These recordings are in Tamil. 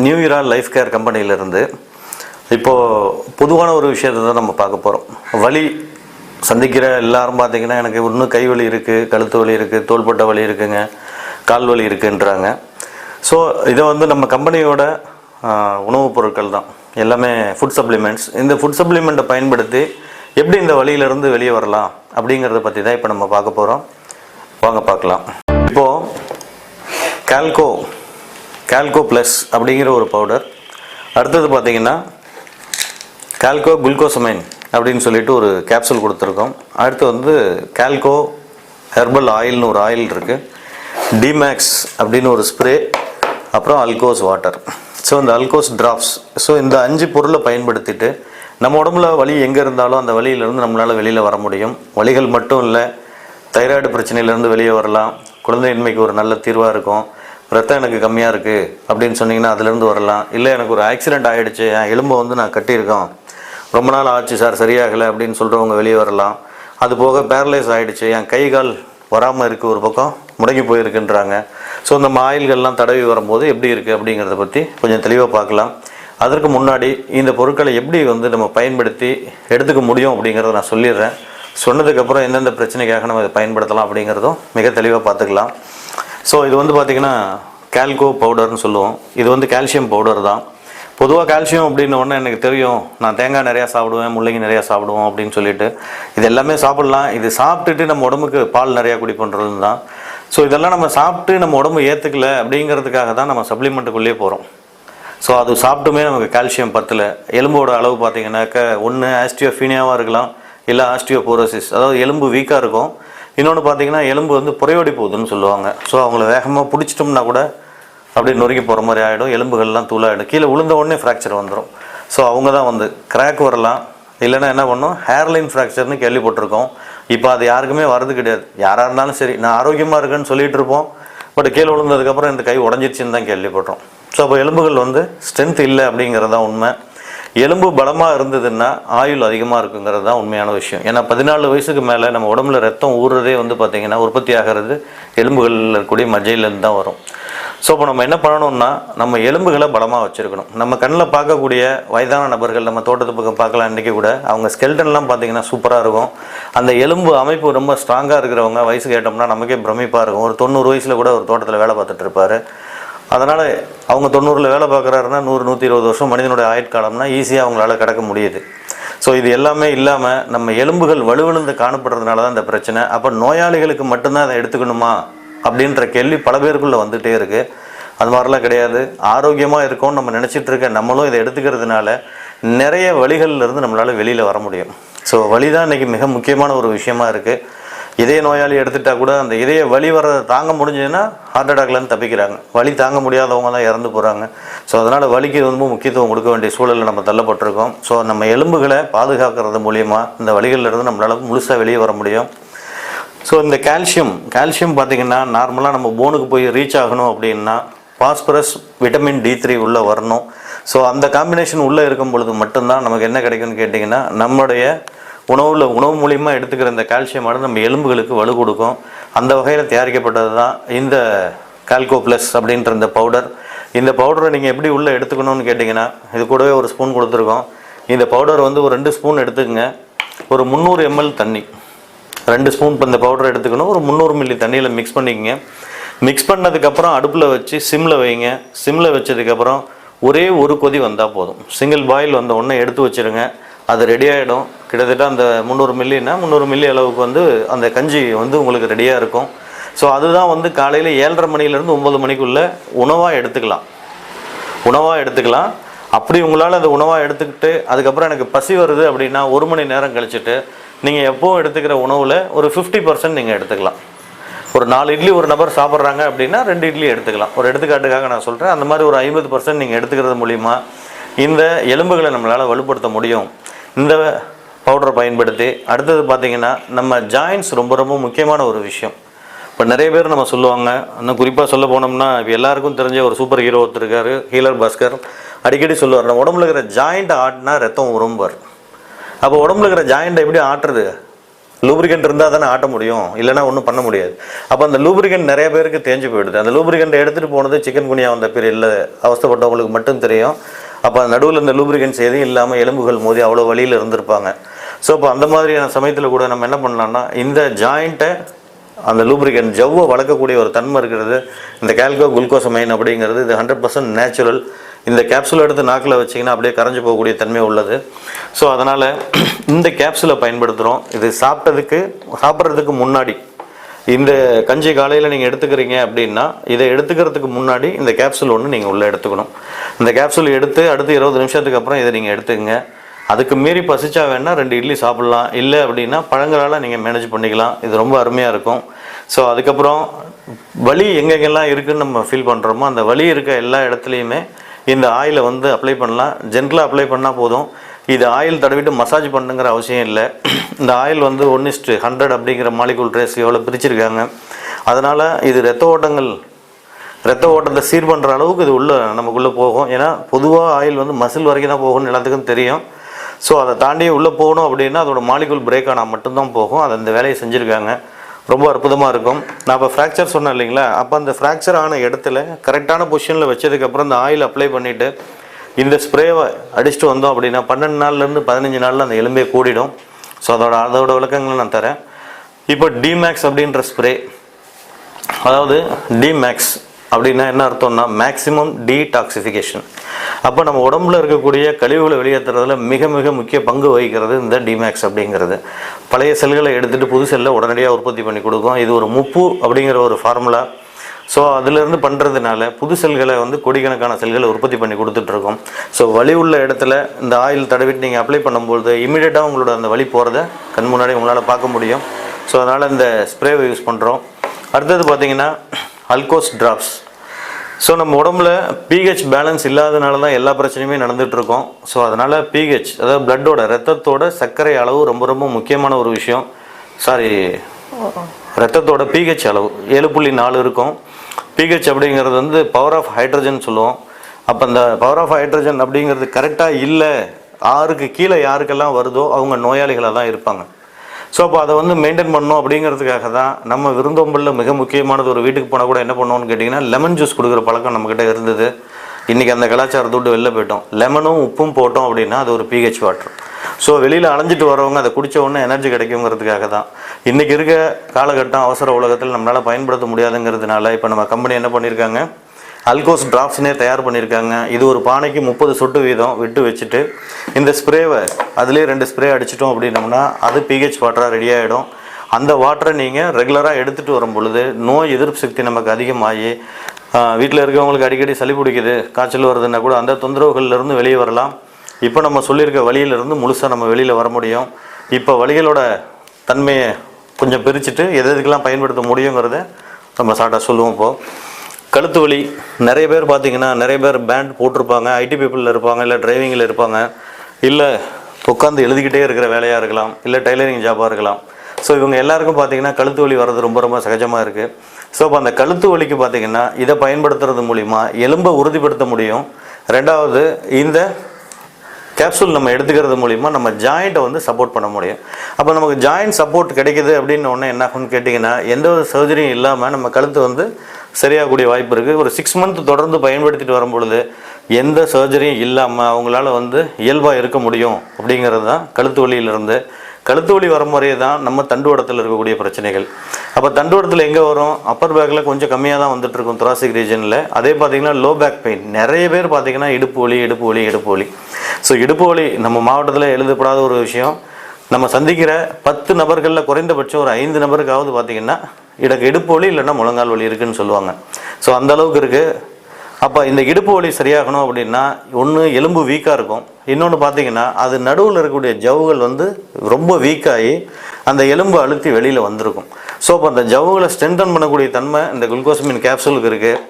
நியூ இயரா லைஃப் கேர் கம்பெனியிலிருந்து இப்போது பொதுவான ஒரு விஷயத்தை தான் நம்ம பார்க்க போகிறோம் வலி சந்திக்கிற எல்லாரும் பார்த்தீங்கன்னா எனக்கு இன்னும் கை வலி இருக்குது கழுத்து வலி இருக்குது தோள்பட்ட வலி இருக்குங்க கால் வலி இருக்குன்றாங்க. ஸோ இதை வந்து நம்ம கம்பெனியோட உணவுப் பொருட்கள் தான். எல்லாமே ஃபுட் சப்ளிமெண்ட்ஸ் இந்த ஃபுட் சப்ளிமெண்ட்டை பயன்படுத்தி எப்படி இந்த வலியிலேருந்து வெளியே வரலாம் அப்படிங்கிறத பற்றி தான் இப்போ நம்ம பார்க்க போகிறோம் வாங்க பார்க்கலாம். இப்போது கால்கோ கால்கோ ப்ளஸ் அப்படிங்கிற ஒரு பவுடர் அடுத்தது பார்த்தீங்கன்னா கால்கோ குளுக்கோசமைன் அப்படின்னு சொல்லிட்டு ஒரு கேப்சூல் கொடுத்துருக்கோம். அடுத்து வந்து கால்கோ ஹெர்பல் ஆயில்னு ஒரு ஆயில் இருக்குது டிமேக்ஸ் அப்படின்னு ஒரு ஸ்ப்ரே அப்புறம் அல்கோஸ் வாட்டர் ஸோ இந்த அல்கோஸ் ட்ராப்ஸ் ஸோ இந்த அஞ்சு பொருளை பயன்படுத்திட்டு நம்ம உடம்புல வலி எங்கே இருந்தாலும் அந்த வலியிலேருந்து நம்மளால் வெளியில் வர முடியும். வலிகள் மட்டும் இல்லை தைராய்டு பிரச்சனையிலேருந்து வெளியே வரலாம். குழந்தையின்மைக்கு ஒரு நல்ல தீர்வாக இருக்கும். ரத்தம் எனக்கு கம்மியாக இருக்குது அப்படின்னு சொன்னீங்கன்னா அதுலேருந்து வரலாம். இல்லை எனக்கு ஒரு ஆக்சிடென்ட் ஆகிடுச்சு என் எலும்பை வந்து நான் கட்டியிருக்கோம். ரொம்ப நாள் ஆச்சு சார் சரியாகலை அப்படின்னு சொல்கிறவங்க வெளியே வரலாம். அது போக பேரலைஸ் ஆகிடுச்சு என் கை கால் வராமல் இருக்குது ஒரு பக்கம் முடங்கி போயிருக்குன்றாங்க. ஸோ இந்த ஆயில்கள்லாம் தடவி வரும்போது எப்படி இருக்குது அப்படிங்கிறத பற்றி கொஞ்சம் தெளிவாக பார்க்கலாம். அதற்கு முன்னாடி இந்த பொருட்களை எப்படி வந்து நம்ம பயன்படுத்தி எடுத்துக்க முடியும் அப்படிங்கிறத நான் சொல்லிடுறேன். சொன்னதுக்கப்புறம் எந்தெந்த பிரச்சனைக்காக நம்ம இதை பயன்படுத்தலாம் அப்படிங்கிறதும் மிக தெளிவாக பார்த்துக்கலாம். ஸோ இது வந்து பார்த்திங்கன்னா கால்கோ பவுடர்னு சொல்லுவோம். இது வந்து கால்சியம் பவுடர் தான். பொதுவாக கால்சியம் அப்படின்னு ஒன்று எனக்கு தெரியும் நான் தேங்காய் நிறையா சாப்பிடுவேன் முள்ளங்கி நிறையா சாப்பிடுவோம் அப்படின்னு சொல்லிட்டு. இது எல்லாமே சாப்பிடலாம். இது சாப்பிட்டுட்டு நம்ம உடம்புக்கு பால் நிறையா குடிப்பண்றது தான். ஸோ இதெல்லாம் நம்ம சாப்பிட்டு நம்ம உடம்பு ஏற்றுக்கல அப்படிங்கிறதுக்காக தான் நம்ம சப்ளிமெண்ட்டுக்குள்ளேயே போகிறோம் ஸோ அது சாப்பிட்டுமே நமக்கு கால்சியம் பத்தில். எலும்போட அளவு பார்த்தீங்கன்னாக்க ஒன்று ஆஸ்டியோஃபீனியாவாக இருக்கலாம் இல்லை ஆஸ்டியோபோரோசிஸ் அதாவது எலும்பு வீக்காக இருக்கும். இன்னொன்று பார்த்தீங்கன்னா எலும்பு வந்து புறையோடி போகுதுன்னு சொல்லுவாங்க. ஸோ அவங்கள வேகமாக பிடிச்சிட்டோம்னா கூட அப்படியே நொறுக்கி போகிற மாதிரி ஆகிடும் எலும்புகள்லாம் தூளாகிடும் கீழே விழுந்த உடனே ஃப்ராக்சர் வந்துடும் ஸோ அவங்க தான் வந்து கிராக் வரலாம். இல்லைன்னா என்ன பண்ணும்? ஹேர்லைன் ஃப்ராக்சர்னு கேள்விப்பட்டிருக்கோம். இப்போ அது யாருக்குமே வரது கிடையாது. யாராக இருந்தாலும் சரி நான் ஆரோக்கியமாக இருக்கேன்னு சொல்லிட்டு இருப்போம். பட் கீழே விழுந்ததுக்கப்புறம் இந்த கை உடஞ்சிருச்சுன்னு தான் கேள்விப்பட்டோம். ஸோ அப்போ எலும்புகள் வந்து ஸ்ட்ரென்த் இல்லை அப்படிங்கிறது தான் உண்மை. எலும்பு பலமாக இருந்ததுன்னா ஆயுள் அதிகமாக இருக்குங்கிறது தான் உண்மையான விஷயம். ஏன்னா பதினாலு வயசுக்கு மேலே நம்ம உடம்புல ரத்தம் ஊறுறதே வந்து பார்த்திங்கன்னா உற்பத்தி ஆகிறது எலும்புகளில் இருக்கக்கூடிய மஜ்ஜையிலேருந்து தான் வரும். ஸோ இப்போ நம்ம என்ன பண்ணணும்னா நம்ம எலும்புகளை பலமாக வச்சுருக்கணும். நம்ம கண்ணில் பார்க்கக்கூடிய வயதான நபர்கள் நம்ம தோட்டத்து பக்கம் பார்க்கலாம் இன்றைக்கி கூட அவங்க ஸ்கெல்டன்லாம் பார்த்தீங்கன்னா சூப்பராக இருக்கும். அந்த எலும்பு அமைப்பு ரொம்ப ஸ்ட்ராங்காக இருக்கிறவங்க வயசு கேட்டோம்னா நமக்கே பிரமிப்பாக இருக்கும். ஒரு தொண்ணூறு வயசில் கூட ஒரு தோட்டத்தில் வேலை பார்த்துட்டு இருப்பாரு. அதனால் அவங்க தொண்ணூறில் வேலை பார்க்குறாருன்னா நூறு நூற்றி இருபது வருஷம் மனிதனுடைய ஆயுட்காலம்னா ஈஸியாக அவங்களால கிடக்க முடியுது. ஸோ இது எல்லாமே இல்லாமல் நம்ம எலும்புகள் வலுவிழுந்து காணப்படுறதுனால தான் இந்த பிரச்சனை. அப்போ நோயாளிகளுக்கு மட்டும்தான் அதை எடுத்துக்கணுமா? அப்படின்ற கேள்வி பல பேருக்குள்ளே வந்துகிட்டே இருக்குது அது மாதிரிலாம் கிடையாது. ஆரோக்கியமாக இருக்கோம்னு நம்ம நினச்சிட்டு இருக்க நம்மளும் இதை எடுத்துக்கிறதுனால நிறைய வழிகள்லிருந்து நம்மளால் வெளியில் வர முடியும். ஸோ வழி தான் இன்றைக்கி மிக முக்கியமான ஒரு விஷயமா இருக்குது இதய நோயாளி எடுத்துட்டா கூட அந்த இதய வலி வர்றதை தாங்க முடிஞ்சதுன்னா ஹார்ட் அட்டாக்லேருந்து தப்பிக்கிறாங்க. வலி தாங்க முடியாதவங்க தான் இறந்து போகிறாங்க ஸோ அதனால் வலிக்கு ரொம்ப முக்கியத்துவம் கொடுக்க வேண்டிய சூழலில் நம்ம தள்ளப்பட்டிருக்கோம். ஸோ நம்ம எலும்புகளை பாதுகாக்கிறது மூலியமாக இந்த வலிகளிலிருந்து நம்மளால் முழுசாக வெளியே வர முடியும். ஸோ இந்த கால்சியம் கால்சியம் பார்த்தீங்கன்னா நார்மலாக நம்ம போனுக்கு போய் ரீச் ஆகணும் அப்படின்னா பாஸ்பரஸ் விட்டமின் டி த்ரீ உள்ளே வரணும். ஸோ அந்த காம்பினேஷன் உள்ளே இருக்கும் பொழுது மட்டும்தான் நமக்கு என்ன கிடைக்கும்னு கேட்டிங்கன்னா நம்மளுடைய உணவில் உணவு மூலியமாக எடுத்துக்கிற இந்த கால்சியமானது நம்ம எலும்புகளுக்கு வலு கொடுக்கும். அந்த வகையில் தயாரிக்கப்பட்டது தான் இந்த கால்கோ ப்ளஸ் அப்படின்ற இந்த பவுடர் இந்த பவுடரை நீங்கள் எப்படி உள்ளே எடுத்துக்கணும்னு கேட்டிங்கன்னா இது கூடவே ஒரு ஸ்பூன் கொடுத்துருக்கோம். இந்த பவுடர் வந்து ஒரு ரெண்டு ஸ்பூன் எடுத்துக்கோங்க. ஒரு முந்நூறு எம்எல் தண்ணி. ரெண்டு ஸ்பூன் இப்போ இந்த பவுடர் எடுத்துக்கணும். ஒரு முந்நூறு மில்லி தண்ணியில் மிக்ஸ் பண்ணிக்கோங்க. மிக்ஸ் பண்ணதுக்கப்புறம் அடுப்பில் வச்சு சிம்மில் வைங்க. சிம்மில் வச்சதுக்கப்புறம் ஒரே ஒரு கொதி வந்தால் போதும். சிங்கிள் பாயில் வந்த உடனே எடுத்து வச்சிருங்க. அது ரெடி ஆகிடும் கிட்டத்தட்ட அந்த முந்நூறு மில்லின்னா முந்நூறு மில்லி அளவுக்கு வந்து அந்த கஞ்சி வந்து உங்களுக்கு ரெடியாக இருக்கும். ஸோ அதுதான் வந்து காலையில் ஏழரை மணிலேருந்து ஒம்பது மணிக்குள்ளே உணவாக எடுத்துக்கலாம். உணவாக எடுத்துக்கலாம். அப்படி உங்களால் அந்த உணவாக எடுத்துக்கிட்டு அதுக்கப்புறம் எனக்கு பசி வருது அப்படின்னா ஒரு மணி நேரம் கழிச்சிட்டு நீங்கள் எப்போவும் எடுத்துக்கிற உணவில் ஒரு ஃபிஃப்டி பர்சன்ட் நீங்கள் எடுத்துக்கலாம். ஒரு நாலு இட்லி ஒரு நபர் சாப்பிட்றாங்க அப்படின்னா ரெண்டு இட்லி எடுத்துக்கலாம். ஒரு எடுத்துக்காட்டுக்காக நான் சொல்கிறேன் அந்த மாதிரி ஒரு ஐம்பது பர்சன்ட் நீங்கள் எடுத்துக்கிறது மூலிமா இந்த எலும்புகளை நம்மளால் வலுப்படுத்த முடியும். இந்த பவுடரை பயன்படுத்தி அடுத்தது பார்த்தீங்கன்னா நம்ம ஜாயின்ஸ் ரொம்ப ரொம்ப முக்கியமான ஒரு விஷயம். இப்போ நிறைய பேர் நம்ம சொல்லுவாங்க இன்னும் குறிப்பாக சொல்ல போனோம்னா இப்போ எல்லாருக்கும் தெரிஞ்ச ஒரு சூப்பர் ஹீரோ ஒருத்தர் ஹீலர் பாஸ்கர். அடிக்கடி சொல்லுவார் நம்ம உடம்புல இருக்கிற ஜாயிண்ட் ஆட்டினா ரத்தம் உரும்பார் அப்போ உடம்புல இருக்கிற ஜாயிண்ட்டை எப்படி ஆட்டுறது? லூப்ரிகண்ட் இருந்தால் தானே ஆட்ட முடியும் இல்லைன்னா ஒன்றும் பண்ண முடியாது. அப்போ அந்த லூப்ரிகண்ட் நிறைய பேருக்கு தேஞ்சு போயிடுது. அந்த லூப்ரிகண்ட் எடுத்துகிட்டு போனது சிக்கன் குனியா வந்த பீரியடில் அவஸ்தப்பட்டவங்களுக்கு மட்டும் தெரியும். அப்போ நடுவில் இந்த லூப்ரிகன்ஸ் எதுவும் இல்லாமல் எலும்புகள் மோதி அவ்வளோ வழியில் இருந்திருப்பாங்க. ஸோ அப்போ அந்த மாதிரியான சமயத்தில் கூட நம்ம என்ன பண்ணலாம்னா இந்த ஜாயிண்ட்டை அந்த லூப்ரிகன் ஜவ்வை வளர்க்கக்கூடிய ஒரு தன்மை இருக்கிறது. இந்த கால்கோ குளுக்கோசமைன் அப்படிங்கிறது இது ஹண்ட்ரட் பர்சன்ட் நேச்சுரல் இந்த கேப்சூல் எடுத்து நாக்கில் வச்சிங்கன்னா அப்படியே கரைஞ்சு போகக்கூடிய தன்மை உள்ளது. ஸோ அதனால் இந்த கேப்சூலை பயன்படுத்துகிறோம் இது சாப்பிட்டதுக்கு சாப்பிட்றதுக்கு முன்னாடி இந்த கஞ்சி காலையில் நீங்கள் எடுத்துக்கிறீங்க அப்படின்னா இதை எடுத்துக்கிறதுக்கு முன்னாடி இந்த கேப்சூல் ஒன்று நீங்கள் உள்ளே எடுத்துக்கணும். இந்த கேப்சூல் எடுத்து அடுத்து இருபது நிமிஷத்துக்கு அப்புறம் இதை நீங்கள் எடுத்துக்கங்க. அதுக்கு மீறி பசிச்சா வேணால் ரெண்டு இட்லி சாப்பிட்லாம். இல்லை அப்படின்னா பழங்களால் நீங்கள் மேனேஜ் பண்ணிக்கலாம். இது ரொம்ப அருமையாக இருக்கும். ஸோ அதுக்கப்புறம் வலி எங்கெங்கெல்லாம் இருக்குதுன்னு நம்ம ஃபீல் பண்ணுறோமோ அந்த வலி இருக்க எல்லா இடத்துலையுமே இந்த ஆயிலை வந்து அப்ளை பண்ணலாம். ஜென்ரலாக அப்ளை பண்ணால் போதும். இது ஆயில் தடவிட்டு மசாஜ் பண்ணுங்கிற அவசியம் இல்லை. இந்த ஆயில் வந்து ஒன் இஸ்ட்டு ஹண்ட்ரட் அப்படிங்கிற மாலிகுல் ட்ரேஸ் எவ்வளோ பிரிச்சிருக்காங்க. அதனால் இது ரத்த ஓட்டங்கள் ரத்த ஓட்டத்தை சீர் பண்ணுற அளவுக்கு இது உள்ள நமக்குள்ளே போகும். ஏன்னா பொதுவாக ஆயில் வந்து மசில் வரைக்கும் தான் போகும்னு எல்லாத்துக்கும் தெரியும். ஸோ அதை தாண்டி உள்ளே போகணும் அப்படின்னா அதோட மாலிகுல் பிரேக் ஆனால் மட்டும்தான் போகும். அதை அந்த வேலையை செஞ்சுருக்காங்க. ரொம்ப அற்புதமாக இருக்கும். நான் இப்போ ஃப்ராக்சர் சொன்னேன் இல்லைங்களா? அப்போ அந்த ஃப்ராக்சர் ஆன இடத்துல கரெக்டான பொசிஷனில் வச்சதுக்கப்புறம் இந்த ஆயில் அப்ளை பண்ணிவிட்டு இந்த ஸ்ப்ரேவை அடிச்சுட்டு வந்தோம் அப்படின்னா பன்னெண்டு நாள்லேருந்து பதினஞ்சு நாளில் அந்த எலும்பே கூடிடும். ஸோ அதோட அதோட விளக்கங்களை நான் தரேன். இப்போ டிமேக்ஸ் அப்படின்ற ஸ்ப்ரே அதாவது டிமேக்ஸ் அப்படின்னா என்ன அர்த்தம்னா மேக்ஸிமம் டீடாக்சிஃபிகேஷன் அப்போ நம்ம உடம்புல இருக்கக்கூடிய கழிவுகளை வெளியேற்றுறதுல மிக மிக முக்கிய பங்கு வகிக்கிறது இந்த டிமேக்ஸ் அப்படிங்கிறது. பழைய செல்களை எடுத்துகிட்டு புது செல்லை உடனடியாக உற்பத்தி பண்ணி கொடுக்கும். இது ஒரு முப்பு அப்படிங்கிற ஒரு ஃபார்முலா ஸோ அதிலிருந்து பண்ணுறதுனால புது செல்களை வந்து கோடிக்கணக்கான செல்களை உற்பத்தி பண்ணி கொடுத்துட்ருக்கோம். ஸோ வலி உள்ள இடத்துல இந்த ஆயில் தடவிட்டு நீங்கள் அப்ளை பண்ணும்போது இமீடியட்டாக உங்களோட அந்த வலி போகிறத கண் முன்னாடி உங்களால் பார்க்க முடியும். ஸோ அதனால் இந்த ஸ்ப்ரேவை யூஸ் பண்ணுறோம் அடுத்தது பார்த்தீங்கன்னா அல்கோஸ் ட்ராப்ஸ் ஸோ நம்ம உடம்புல பிஹெச் பேலன்ஸ் இல்லாதனால தான் எல்லா பிரச்சனையுமே நடந்துட்டு இருக்கோம் ஸோ அதனால் பிஹெச் அதாவது பிளட்டோட ரத்தத்தோட சர்க்கரை அளவு ரொம்ப ரொம்ப முக்கியமான ஒரு விஷயம். சாரி ரத்தத்தோட பிஹெச் அளவு ஏழு புள்ளி நாலு இருக்கும். பிஹெச் அப்படிங்கிறது வந்து பவர் ஆஃப் ஹைட்ரஜன் சொல்லுவோம். அப்போ அந்த பவர் ஆஃப் ஹைட்ரஜன் அப்படிங்கிறது கரெக்டாக இல்லை ஆறுக்கு கீழே யாருக்கெல்லாம் வருதோ அவங்க நோயாளிகளாக தான் இருப்பாங்க. ஸோ அப்போ அதை வந்து மெயின்டைன் பண்ணணும் அப்படிங்கிறதுக்காக தான் நம்ம விருந்தோம்பலில் மிக முக்கியமானது ஒரு வீட்டுக்கு போனால் கூட என்ன பண்ணுவோம்னு கேட்டிங்கன்னா லெமன் ஜூஸ் கொடுக்குற பழக்கம் நம்மக்கிட்ட இருந்தது. இன்றைக்கி அந்த கலாச்சாரத்தை விட்டு வெளில போயிட்டோம். லெமனும் உப்பும் போட்டோம் அப்படின்னா அது ஒரு பிஹெச் வாட்டர் ஸோ வெளியில் அலைஞ்சிட்டு வரவங்க அதை குடித்த உடனே எனர்ஜி கிடைக்குங்கிறதுக்காக தான். இன்றைக்கி இருக்க காலகட்டம் அவசர உலகத்தில் நம்மளால் பயன்படுத்த முடியாதுங்கிறதுனால இப்போ நம்ம கம்பெனி என்ன பண்ணியிருக்காங்க அல்கோஸ் டிராப்ஸ்னே தயார் பண்ணியிருக்காங்க. இது ஒரு பானைக்கு முப்பது சொட்டு வீதம் விட்டு வச்சுட்டு இந்த ஸ்ப்ரேவை அதுலேயே ரெண்டு ஸ்ப்ரே அடிச்சிட்டோம் அப்படின்னோம்னா அது பிஹெச் வாட்டராக ரெடி ஆகிடும் அந்த வாட்டரை நீங்கள் ரெகுலராக எடுத்துகிட்டு வரும் பொழுது நோய் எதிர்ப்பு சக்தி நமக்கு அதிகமாகி வீட்டில் இருக்கிறவங்களுக்கு அடிக்கடி சளி பிடிக்குது காய்ச்சல் வருதுன்னா கூட அந்த தொந்தரவுகள்லேருந்து வெளியே வரலாம். இப்போ நம்ம சொல்லியிருக்க வழியிலிருந்து முழுசாக நம்ம வெளியில் வர முடியும். இப்போ வழிகளோட தன்மையை கொஞ்சம் பிரிச்சுட்டு எது எதுக்கெல்லாம் பயன்படுத்த முடியுங்கிறத நம்ம சாட்டாக சொல்லுவோம் இப்போது கழுத்து வலி நிறைய பேர் பார்த்தீங்கன்னா நிறைய பேர் பேண்ட் போட்டிருப்பாங்க ஐடி பீப்புளில் இருப்பாங்க இல்லை டிரைவிங்கில் இருப்பாங்க இல்லை உட்காந்து எழுதிக்கிட்டே இருக்கிற வேலையாக இருக்கலாம் இல்லை டைலரிங் ஜாபாக இருக்கலாம். ஸோ இவங்க எல்லாருக்கும் பார்த்தீங்கன்னா கழுத்து வலி வர்றது ரொம்ப ரொம்ப சகஜமாக இருக்குது ஸோ அப்போ அந்த கழுத்து வலிக்கு பார்த்தீங்கன்னா இதை பயன்படுத்துறது மூலிமா எலும்பை உறுதிப்படுத்த முடியும். ரெண்டாவது இந்த கேப்சூல் நம்ம எடுத்துக்கிறது மூலிமா நம்ம ஜாயிண்ட்டை வந்து சப்போர்ட் பண்ண முடியும். அப்போ நமக்கு ஜாயிண்ட் சப்போர்ட் கிடைக்குது அப்படின்னு ஒன்று என்ன ஆகும்னு கேட்டிங்கன்னா எந்த ஒரு சர்ஜரியும் இல்லாமல் நம்ம கழுத்து வந்து சரியாகக்கூடிய வாய்ப்பு இருக்குது ஒரு சிக்ஸ் மந்த் தொடர்ந்து பயன்படுத்திட்டு வரும்பொழுது எந்த சர்ஜரியும் இல்லாமல் அவங்களால வந்து இயல்பாக இருக்க முடியும் அப்படிங்கிறது தான் கழுத்து வலியிலிருந்து. கழுத்து வலி வரும் முறையே தான் நம்ம தண்டுவடத்தில் இருக்கக்கூடிய பிரச்சனைகள். அப்போ தண்டுவடத்தில் எங்கே வரும்? அப்பர் பேக்கில் கொஞ்சம் கம்மியாக தான் வந்துட்டுருக்கும் துராசிக் ரீஜனில் அதே பார்த்தீங்கன்னா லோ பேக் பெயின் நிறைய பேர் பார்த்தீங்கன்னா இடுப்பு வலி இடுப்பு வலி இடுப்பு வலி. ஸோ இடுப்பு வலி நம்ம மாவட்டத்தில் எழுதப்படாத ஒரு விஷயம். நம்ம சந்திக்கிற பத்து நபர்களில் குறைந்தபட்சம் ஒரு ஐந்து நபருக்காவது பார்த்தீங்கன்னா எனக்கு இடுப்பு வலி இல்லைன்னா முழங்கால் வலி இருக்குன்னு சொல்லுவாங்க. ஸோ அந்த அளவுக்கு இருக்குது அப்போ இந்த இடுப்பு வலி சரியாகணும் அப்படின்னா ஒன்று எலும்பு வீக்காக இருக்கும். இன்னொன்று பார்த்தீங்கன்னா அது நடுவில் இருக்கக்கூடிய ஜவ்வுகள் வந்து ரொம்ப வீக்காகி அந்த எலும்பு அழுத்தி வெளியில் வந்திருக்கும். ஸோ அப்போ அந்த ஜவ்வுகளை ஸ்ட்ரென்தன் பண்ணக்கூடிய தன்மை இந்த குளுக்கோசமின் கேப்சூலுக்கு இருக்குது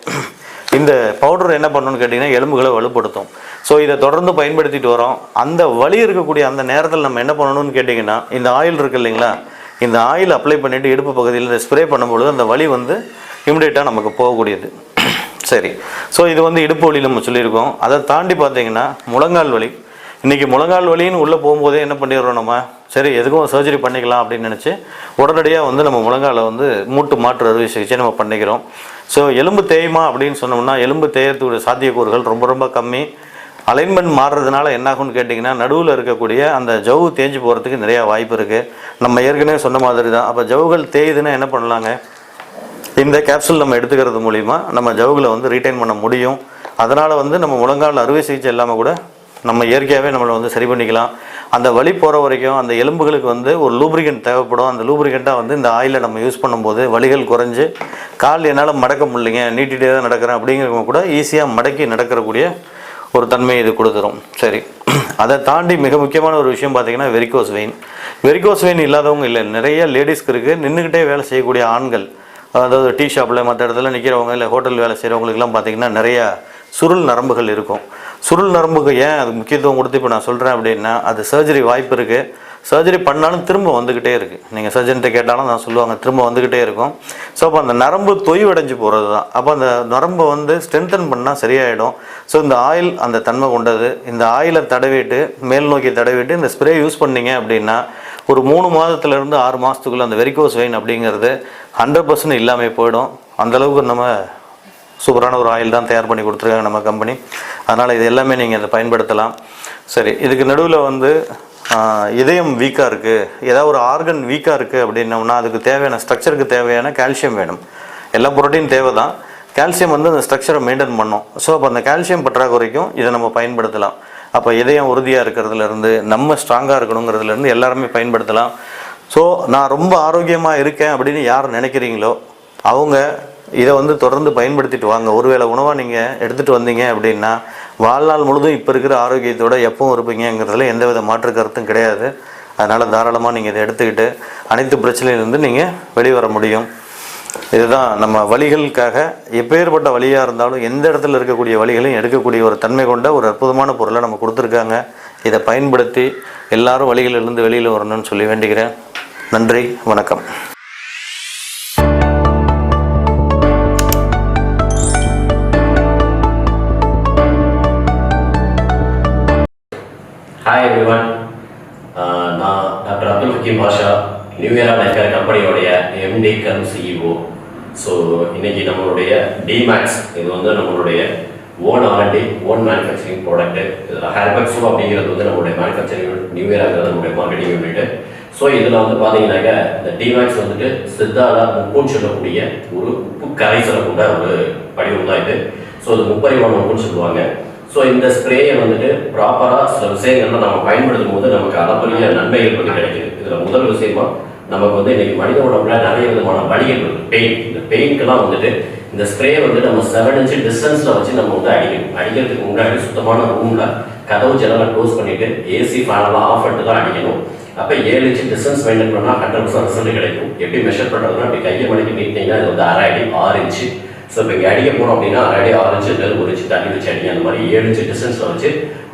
இந்த பவுடர் என்ன பண்ணணும்னு கேட்டிங்கன்னா எலும்புகளை வலுப்படுத்தும். ஸோ இதை தொடர்ந்து பயன்படுத்திட்டு வரோம். அந்த வலி இருக்கக்கூடிய அந்த நேரத்தில் நம்ம என்ன பண்ணணும்னு கேட்டிங்கன்னா இந்த ஆயில் இருக்குது இல்லைங்களா? இந்த ஆயில் அப்ளை பண்ணிவிட்டு இடுப்பு பகுதியில் இந்த ஸ்ப்ரே பண்ணும்பொழுது அந்த வலி வந்து இமிடியேட்டாக நமக்கு போகக்கூடியது. சரி. ஸோ இது வந்து இடுப்பு வலி நம்ம சொல்லியிருக்கோம். அதை தாண்டி பார்த்தீங்கன்னா முழங்கால் வலி. இன்றைக்கி முழங்கால் வலின்னு உள்ளே போகும்போதே என்ன பண்ணிடுறோம் நம்ம? சரி எதுக்கும் சர்ஜரி பண்ணிக்கலாம் அப்படின்னு நினச்சி உடனடியாக வந்து நம்ம முழங்கால வந்து மூட்டு மாற்று அறுவை சிகிச்சை நம்ம பண்ணிக்கிறோம். ஸோ எலும்பு தேய்மா அப்படின்னு சொன்னோம்னா எலும்பு தேயத்துடைய சாத்தியக்கூறுகள் ரொம்ப ரொம்ப கம்மி. அலைன்மெண்ட் மாறுறதுனால என்னாகும்னு கேட்டிங்கன்னா நடுவில் இருக்கக்கூடிய அந்த ஜவு தேஞ்சு போகிறதுக்கு நிறையா வாய்ப்பு இருக்குது நம்ம ஏற்கனவே சொன்ன மாதிரி தான் அப்போ ஜவுகள் தேயுதுன்னா என்ன பண்ணலாங்க? இந்த கேப்சூல் நம்ம எடுத்துக்கிறது மூலிமா நம்ம ஜவுகளை வந்து ரீட்டைன் பண்ண முடியும். அதனால் வந்து நம்ம முழங்கால் அறுவை சிகிச்சை இல்லாமல் கூட நம்ம இயற்கையாகவே நம்மளை வந்து சரி பண்ணிக்கலாம். அந்த வலி போகிற வரைக்கும் அந்த எலும்புகளுக்கு வந்து ஒரு லூப்ரிகன்ட் தேவைப்படும். அந்த லூப்ரிகண்ட்டாக வந்து இந்த ஆயிலை நம்ம யூஸ் பண்ணும்போது வலிகள் குறைஞ்சி கால் என்னால் மடக்க முடியலைங்க நீட்டிகிட்டே தான் நடக்கிறேன் அப்படிங்கிறவங்க கூட ஈஸியாக மடக்கி நடக்கிறக்கூடிய ஒரு தன்மையை இது கொடுத்துரும். சரி. அதை தாண்டி மிக முக்கியமான ஒரு விஷயம் பார்த்தீங்கன்னா வெரிகோஸ் வெயின் வெரிகோஸ் வெயின் இல்லாதவங்க இல்லை நிறைய லேடிஸ்க்கு இருக்குது நின்றுக்கிட்டே வேலை செய்யக்கூடிய ஆண்கள் அதாவது டீ ஷாப்பில் மற்ற இடத்துல நிற்கிறவங்க இல்லை ஹோட்டல் வேலை செய்கிறவங்களுக்குலாம் பார்த்தீங்கன்னா நிறையா சுருள் நரம்புகள் இருக்கும். சுருள் நரம்புக்கு ஏன் அது முக்கியத்துவம் கொடுத்து இப்போ நான் சொல்கிறேன் அப்படின்னா அது சர்ஜரி வாய்ப்பு இருக்குது சர்ஜரி பண்ணாலும் திரும்ப வந்துக்கிட்டே இருக்குது நீங்கள் சர்ஜன்கிட்ட கேட்டாலும் நான் சொல்லுவாங்க திரும்ப வந்துக்கிட்டே இருக்கும். ஸோ அப்போ அந்த நரம்பு தொய்வடைஞ்சு போகிறது தான் அப்போ அந்த நரம்பை வந்து ஸ்ட்ரென்தன் பண்ணால் சரியாயிடும். ஸோ இந்த ஆயில் அந்த தன்மை கொண்டது. இந்த ஆயிலை தடவிட்டு மேல் நோக்கி தடவிட்டு இந்த ஸ்ப்ரே யூஸ் பண்ணீங்க அப்படின்னா ஒரு மூணு மாதத்துலேருந்து ஆறு மாதத்துக்குள்ளே அந்த வெரிகோஸ் வெயின் அப்படிங்கிறது ஹண்ட்ரட் பர்சன்ட் இல்லாமல் போயிடும். அந்தளவுக்கு நம்ம சூப்பரான ஒரு ஆயில் தான் தயார் பண்ணி கொடுத்துருக்காங்க நம்ம கம்பெனி. அதனால் இது எல்லாமே நீங்கள் அதை பயன்படுத்தலாம். சரி இதுக்கு நடுவில் வந்து இதயம் வீக்காக இருக்குது ஏதாவது ஒரு ஆர்கன் வீக்காக இருக்குது அப்படின்னோம்னா அதுக்கு தேவையான ஸ்ட்ரக்சருக்கு தேவையான கால்சியம் வேணும். எல்லா புரோட்டீன் தேவை தான் கால்சியம் வந்து அந்த ஸ்ட்ரக்சரை மெயின்டைன் பண்ணும். ஸோ அப்போ அந்த கால்சியம் பற்றாக்குறைக்கும் இதை நம்ம பயன்படுத்தலாம். அப்போ இதயம் உறுதியாக இருக்கிறதுலேருந்து நம்ம ஸ்ட்ராங்காக இருக்கணுங்கிறதுலேருந்து எல்லாருமே பயன்படுத்தலாம். ஸோ நான் ரொம்ப ஆரோக்கியமாக இருக்கேன் அப்படின்னு யார் நினைக்கிறீங்களோ அவங்க இதை வந்து தொடர்ந்து பயன்படுத்திட்டு வாங்க. ஒருவேளை உணவாக நீங்கள் எடுத்துகிட்டு வந்தீங்க அப்படின்னா வாழ்நாள் முழுதும் இப்போ இருக்கிற ஆரோக்கியத்தோட எப்பவும் இருப்பீங்கிறதுல எந்தவித மாற்று கருத்தும் கிடையாது. அதனால் தாராளமாக நீங்கள் இதை எடுத்துக்கிட்டு அனைத்து பிரச்சனையிலிருந்து நீங்கள் வெளிவர முடியும். இதுதான் நம்ம வழிகளுக்காக எப்பேற்பட்ட வழியாக இருந்தாலும் எந்த இடத்துல இருக்கக்கூடிய வழிகளையும் எடுக்கக்கூடிய ஒரு தன்மை கொண்ட ஒரு அற்புதமான பொருளை நம்ம கொடுத்துருக்காங்க. இதை பயன்படுத்தி எல்லாரும் வழிகளிலிருந்து வெளியில் வரணும்னு சொல்லி வேண்டுகிறேன். நன்றி வணக்கம். ஹாய் எவ்ரிவன் நான் doctor Abdul Hakeem Basha new era life கம்பெனியோடைய MD cum CEO so இன்னைக்கு நம்மளுடைய டிமேக்ஸ் இது வந்து நம்மளுடைய own RD own manufacturing product இதில் ஹேர்பெக்ஸோ அப்படிங்கிறது வந்து நம்மளுடைய மேனுஃபேக்சரிங் யூனிட் நியூ இயராங்கிறது நம்மளுடைய மார்க்கெட்டிங் யூனிட்டு ஸோ இதில் வந்து பார்த்தீங்கன்னாக்க இந்த டிமேக்ஸ் வந்துட்டு சித்தால உப்புன்னு சொல்லக்கூடிய ஒரு உப்பு கரைசலை கொண்ட ஒரு படிவம் தான் இது. ஸோ இது முப்பரிமாணம் உப்புன்னு சொல்லுவாங்க. ஸோ இந்த ஸ்ப்ரேயை வந்துட்டு ப்ராப்பராக சில விஷயங்கள்லாம் நம்ம பயன்படுத்தும் போது நமக்கு அளப்பரிய நன்மைகள் வந்து கிடைக்குது. இதில் முதல் விஷயமா நமக்கு வந்து இன்னைக்கு மனித உடம்புல நிறைய விதமான வழிகள் இருக்குது பெயின் இந்த பெயின்க்கெல்லாம் வந்துட்டு இந்த ஸ்ப்ரே வந்து நம்ம செவன் இன்ச்சு டிஸ்டன்ஸில் வச்சு நம்ம வந்து அடிக்கணும். அடிக்கிறதுக்கு முன்னாடி சுத்தமான ரூமில் கதவு ஜன்னலை க்ளோஸ் பண்ணிவிட்டு ஏசி ஃபேனெல்லாம் ஆஃப் பண்ணிட்டு தான் அடிக்கணும். அப்போ ஏழு இன்ச்சு டிஸ்டன்ஸ் மெயின்டைன் பண்ணால் ஹண்ட்ரட் பர்சன்ட் ரிசல்ட் கிடைக்கும். எப்படி மெஷர் பண்ணுறதுன்னா அப்படி கையை மணிக்கு நீட்டிங்கன்னா இது வந்து அரை அடி ஆறு இன்ச்சு ஸோ இப்போ இங்கே அடிக்க போகிறோம் அப்படின்னா அரை அடி ஆறு இன்ச்சு ஒரு இன்ச்சு தண்ணி வச்சு அடிங்க. அந்த மாதிரி ஏழு இன்ச்சு டிஸ்டன்ஸில் வச்சு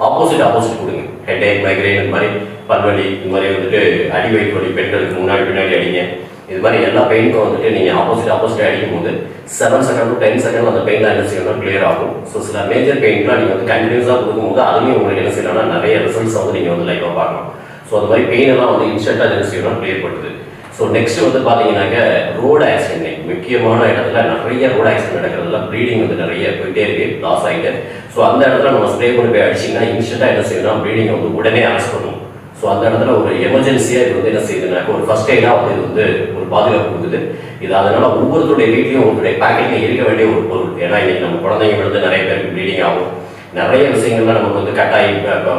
ஆப்போசிட் ஆப்போசிட் கொடுங்க. ஹெட் ஏக் மைக்ரைன் இந்த மாதிரி பல்வலி இந்த மாதிரி வந்துட்டு அடி வயிற்று வலி பெண்களுக்கு முன்னாடி பின்னாடி அடிங்க. இது மாதிரி எல்லா பெயினுக்கும் வந்துட்டு நீங்கள் ஆப்போசிட் ஆப்போசிட் அடிக்கும் போது seven second to ten second அந்த பெயின் என்ன செய்யணும் கிளியர் ஆகும். ஸோ சில மேஜர் பெயின்லாம் நீங்கள் வந்து கண்டினியூஸாக கொடுக்கும்போது அதுலேயும் உங்களுக்கு என்ன செய்யணும்னா நிறைய ரிசல்ட்ஸ் வந்து நீங்கள் வந்து லைவாக பார்க்கலாம். ஸோ அந்த மாதிரி பெயின் எல்லாம் வந்து இன்ஸ்டன்ட்டாக என்ன செய்யணும் கிளியர் பண்ணுது. ஸோ நெக்ஸ்ட் வந்து பார்த்தீங்கன்னாக்க ரோடு ஆக்சிடென்ட் முக்கியமான இடத்துல நிறைய ரோடு ஆக்சிடென்ட் நடக்கிறதுல ப்ளீடிங் வந்து நிறைய போயிட்டே இருக்கு லாஸ் ஆகிட்டு ஸோ அந்த இடத்துல நம்ம ஸ்ப்ரே கொண்டு போய் அடிச்சிங்கன்னா இன்ஸ்டன்ட்டாக என்ன செய்யணும் ப்ரீடிங் வந்து உடனே அரெஸ்ட் பண்ணும். ஸோ அந்த இடத்துல ஒரு எமர்ஜென்சியாக இது வந்து என்ன செய்யுதுனாக்க ஒரு ஃபர்ஸ்ட் எய்டாக வந்து இது வந்து ஒரு பாதுகாப்பு கொடுக்குது. இது அதனால ஒவ்வொருத்தருடைய வீட்லையும் உங்களுடைய பேக்கெட்டில் இருக்க வேண்டிய ஒரு பொருள். ஏன்னா இன்னைக்கு நம்ம குழந்தைங்க விழுந்து நிறைய பேருக்கு ப்ளீடிங் ஆகும். நிறைய விஷயங்கள்லாம் நமக்கு வந்து கட்டாயி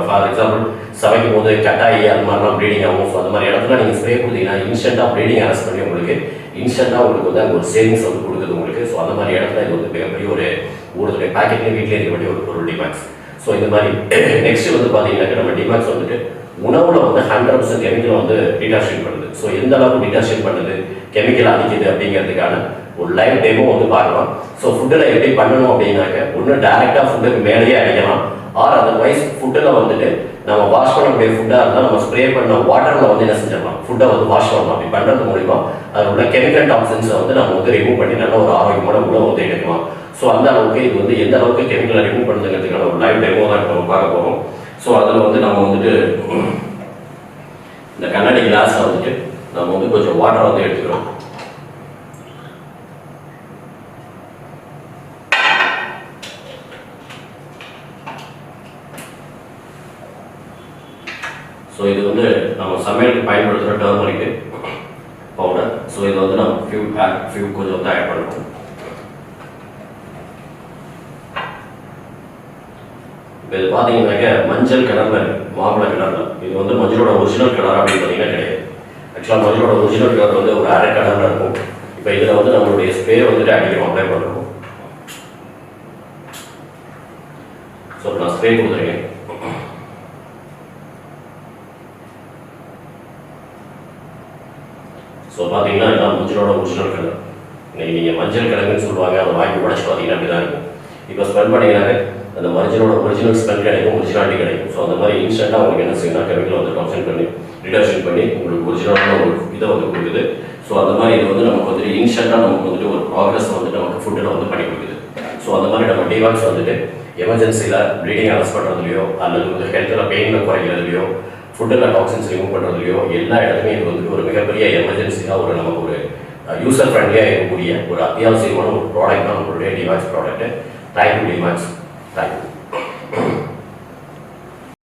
ஃபார் எக்ஸாம்பிள் சமைக்கும் போது கட்டாயி அது மாதிரிலாம் ப்ளீடிங் ஆகும். ஸோ அந்த மாதிரி இடத்துல நீங்கள் ஸ்ப்ரே கொடுத்தீங்கன்னா இன்ஸ்டன்ட்டாக ப்ளீடிங் அரெஸ்ட் பண்ணி உங்களுக்கு இன்ஸ்டன்ட்டாக உங்களுக்கு வந்து ஒரு சேவிங்ஸ் வந்து கொடுக்குது உங்களுக்கு. ஸோ அந்த மாதிரி இடத்துல இது வந்து மிகப்பெரிய ஒரு உங்களுடைய பேக்கெட்லேயே வீட்டிலே இருக்க வேண்டிய ஒரு பொருள் டிமாக்ஸ் ஸோ இந்த மாதிரி நெக்ஸ்ட் வந்து பார்த்தீங்கன்னா நம்ம டிமாக்ஸ் வந்துட்டு உணவுல வந்து ஹண்ட்ரட் பர்சன்ட் கெமிக்கல் வந்து டிடாக்ஷன் பண்ணுது. ஸோ எந்த அளவுக்கு டிடாக்ஷன் பண்ணுது? கெமிக்கல் அடிக்குது அப்படிங்கிறதுக்கான ஒரு லைவ் டெமோ வந்து பார்க்கலாம். ஸோ ஃபுட்டில் எப்படி பண்ணணும் அப்படின்னாக்க ஒன்று டேரெக்டாக ஃபுட்டுக்கு மேலேயே அடிக்கலாம். ஆர் அதர்வைஸ் ஃபுட்டில் வந்துட்டு நம்ம வாஷ் பண்ணக்கூடிய ஃபுட்டாக இருந்தால் நம்ம ஸ்ப்ரே பண்ண வாட்டரில் வந்து என்ன செஞ்சிடலாம்? ஃபுட்டை வந்து வாஷ் பண்ணலாம். அப்படி பண்ணுறது மூலிமா அதில் உள்ள கெமிக்கல் டாக்ஸின்ஸை வந்து நம்ம வந்து ரிமூவ் பண்ணி நல்ல ஒரு ஆரோக்கியமான உணவு வந்து எடுக்கலாம். ஸோ அந்த அளவுக்கு இது வந்து எந்த அளவுக்கு கெமிக்கலை ரிமூவ் பண்ணுறதுங்கிறதுக்கான ஒரு லைவ் டெமோ தான் நம்ம பார்க்க போகிறோம் ஸோ அதில் வந்து நம்ம வந்துட்டு இந்த கண்ணாடி கிளாஸில் வந்துட்டு நம்ம வந்து கொஞ்சம் வாட்டர் வந்து எடுத்துக்கிறோம். ஸோ இது வந்து நம்ம சமையலுக்கு பயன்படுத்துகிற டர்மரிக்கு பவுடர் ஸோ இதை வந்து நம்ம ஃபியூ ஆட் ஃபியூ கொஞ்சம் வந்து ஆட் பண்ணுவோம். இப்போ இது பார்த்தீங்கன்னாக்க மஞ்சள் கிணறுல மாம்பழ கிணறுல இது வந்து மஞ்சளோட ஒரிஜினல் கிணறு அப்படின்னு பார்த்தீங்கன்னா கிடையாது. ஆக்சுவலாக மஞ்சளோட ஒரிஜினல் கிணறு வந்து ஒரு அரை கிணறுல இருக்கும். இப்போ இதில் வந்து நம்மளுடைய ஸ்ப்ரே வந்துட்டு அடிக்கிறோம் அப்ளை பண்ணுறோம் ஸோ நான் ஸ்ப்ரே கொடுத்துருக்கேன் ஸோ பார்த்தீங்கன்னா இதான் மஞ்சளோட ஒரிஜினல் கலர். இன்னைக்கு நீங்கள் மஞ்சள் கிழங்குன்னு சொல்லுவாங்க அதை வாங்கி உடச்சி பார்த்தீங்கன்னா அப்படி தான் இருக்கும். இப்போ ஸ்பெண்ட் பண்ணிங்கனாக்க அந்த மஞ்சளோட ஒரிஜினல் ஸ்மெல் கிடைக்கும் ஒரிஜினாலிட்டி கிடைக்கும். ஸோ அந்த மாதிரி இன்ஸ்டண்ட்டாக உங்களுக்கு என்ன செய்யணும்? கெமிக்கல் வந்து கன்சென்ட் பண்ணி ரிடக்ஷன் பண்ணி உங்களுக்கு ஒரிஜினலான ஒரு இதை வந்து கொடுக்குது. ஸோ அந்த மாதிரி இது வந்து நமக்கு வந்துட்டு இன்ஸ்டண்ட்டாக நமக்கு வந்துட்டு ஒரு ப்ராக்ரஸ் வந்துட்டு நமக்கு ஃபுட்டில் வந்து பண்ணி கொடுக்குது. ஸோ அந்த மாதிரி நம்ம டிவாக்ஸ் வந்துட்டு எமர்ஜென்சியில் ப்ளீடிங் அரெஸ்ட் பண்ணுறதுலையோ அல்லது வந்து ஹெல்த்தில் பெயினில் குறைக்கிறதுலையோ ஃபுட்டில் டாக்ஸின்ஸ் ரிமூவ் பண்ணுறதுலையோ எல்லா இடத்துலையும் இது வந்துட்டு ஒரு மிகப்பெரிய எமர்ஜென்சியாக ஒரு நமக்கு ஒரு யூசர் ஃப்ரெண்ட்லியாக இருக்கக்கூடிய ஒரு அத்தியாவசியமான ஒரு ப்ராடக்ட் தான் நம்மளுடைய டிவாக்ஸ் ப்ராடக்ட்டு தேங்க்யூ டிவாக்ஸ் தேங்க்யூ